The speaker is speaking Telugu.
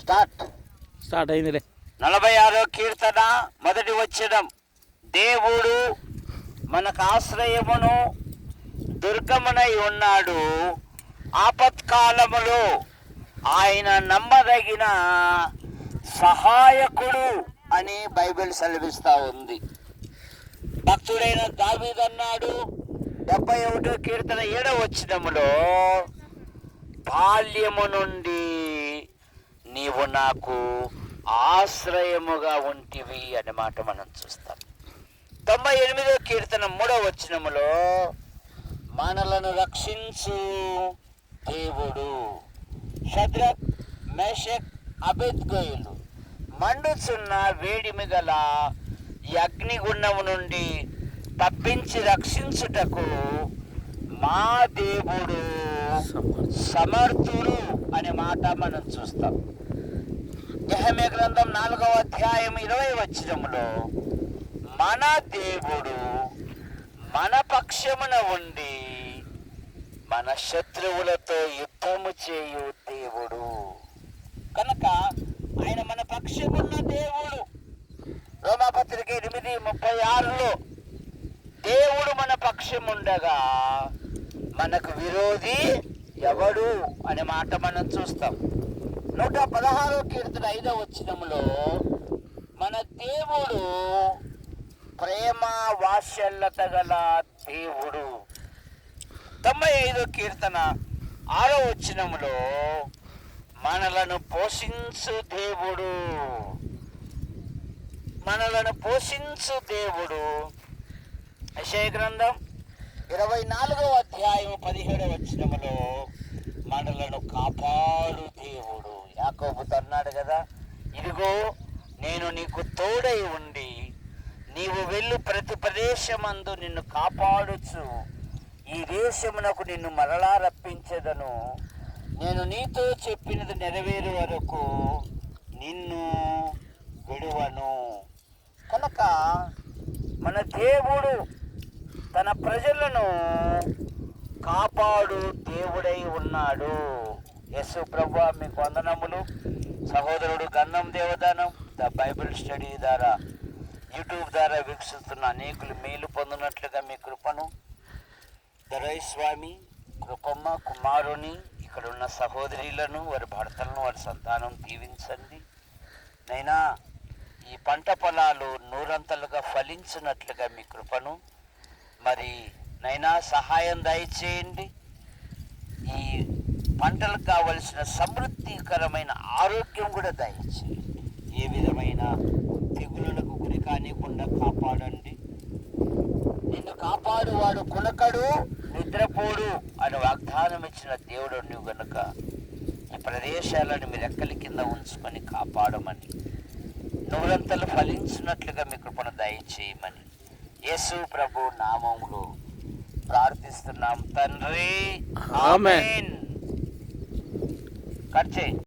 స్టార్ట్. స్టార్ట్ అయిందిలే. నలభై ఆరో కీర్తన మొదటి వచ్చినం దేవుడు మనకు ఆశ్రయమును దుర్గమునై ఉన్నాడు. ఆపత్కాలములో ఆయన నమ్మదగిన సహాయకుడు అని బైబిల్ సెలవిస్తా ఉంది. భక్తుడైన దావీదన్నాడు డెబ్బై ఒకటో కీర్తన ఏడవ వచ్చినములో బాల్యము నుండి నీవు నాకు ఆశ్రయముగా ఉంటివి అనే మాట మనం చూస్తాం. తొంభై ఎనిమిదో కీర్తన మూడవ వచ్చినములో మనలను రక్షించు దేవుడు. షద్రక్ మేషక్ అబెద్గోయులు మండుచున్న వేడిమి గల ఈ నుండి తప్పించి రక్షించుటకు మా దేవుడు సమర్థుడు అనే మాట మనం చూస్తాం. యెహెమ్యా గ్రంథం నాలుగవ అధ్యాయం ఇరవై వచనములో మన దేవుడు మన పక్షమున ఉండి మన శత్రువులతో యుద్ధము చేయు దేవుడు. కనుక ఆయన మన పక్షమున్న దేవుడు ముప్పై ఆరులో దేవుడు మన పక్షముండగా మనకు విరోధి ఎవడు అనే మాట మనం చూస్తాం. నూట పదహారో కీర్తన ఐదవ వచ్చినములో మన దేవుడు ప్రేమ వాత్సల్యత గల దేవుడు. తొంభై ఐదో కీర్తన ఆరో వచ్చినములో మనలను పోషించు దేవుడు. మనలను పోషించు దేవుడు. అశయ గ్రంథం ఇరవై నాలుగవ అధ్యాయం పదిహేడవ వచనములో మనలను కాపాడు దేవుడు. యాకోబుతో అన్నాడు కదా ఇదిగో నేను నీకు తోడై ఉండి నీవు వెళ్ళు ప్రతి ప్రదేశమందు నిన్ను కాపాడుచు. ఈ దేశమునకు నిన్ను మరలా రప్పించదను. నేను నీతో చెప్పినది నెరవేరు వరకు నిన్ను విడువను. కనుక మన దేవుడు తన ప్రజలను కాపాడు దేవుడై ఉన్నాడు. యశు ప్రభు మీకు వందనములు. సహోదరుడు Gannam Devadanam the Bible study ద్వారా యూట్యూబ్ ద్వారా వీక్షిస్తున్న అనేకులు మేలు పొందినట్లుగా మీ కృపను దరై స్వామి కృపమ్మ కుమారుని ఇక్కడ ఉన్న సహోదరులను వారి భర్తలను వారి సంతానం దీవించండి. నైనా ఈ పంట పొలాలు నూరంతలుగా ఫలించినట్లుగా మీ కృపను. మరి నైనా సహాయం దయచేయండి. ఈ పంటలకు కావలసిన సమృద్ధికరమైన ఆరోగ్యం కూడా దయచేయండి. ఏ విధమైన తెగులకు గురి కానికుండా కాపాడండి. నిన్ను కాపాడువాడు కునకడు నిద్రపోడు అని వాగ్దానం ఇచ్చిన దేవుడు నువ్వు గనుక ఈ ప్రదేశాలను మీరు ఎక్కలి కింద ఉంచుకొని కాపాడమని నూరంతలు ఫలించినట్లుగా మీ కృపను దయచేయమని యేసు ప్రభు నామములో ప్రార్థిస్తున్నాం. తండ్రి ఆమేన్. కట్ చేయి.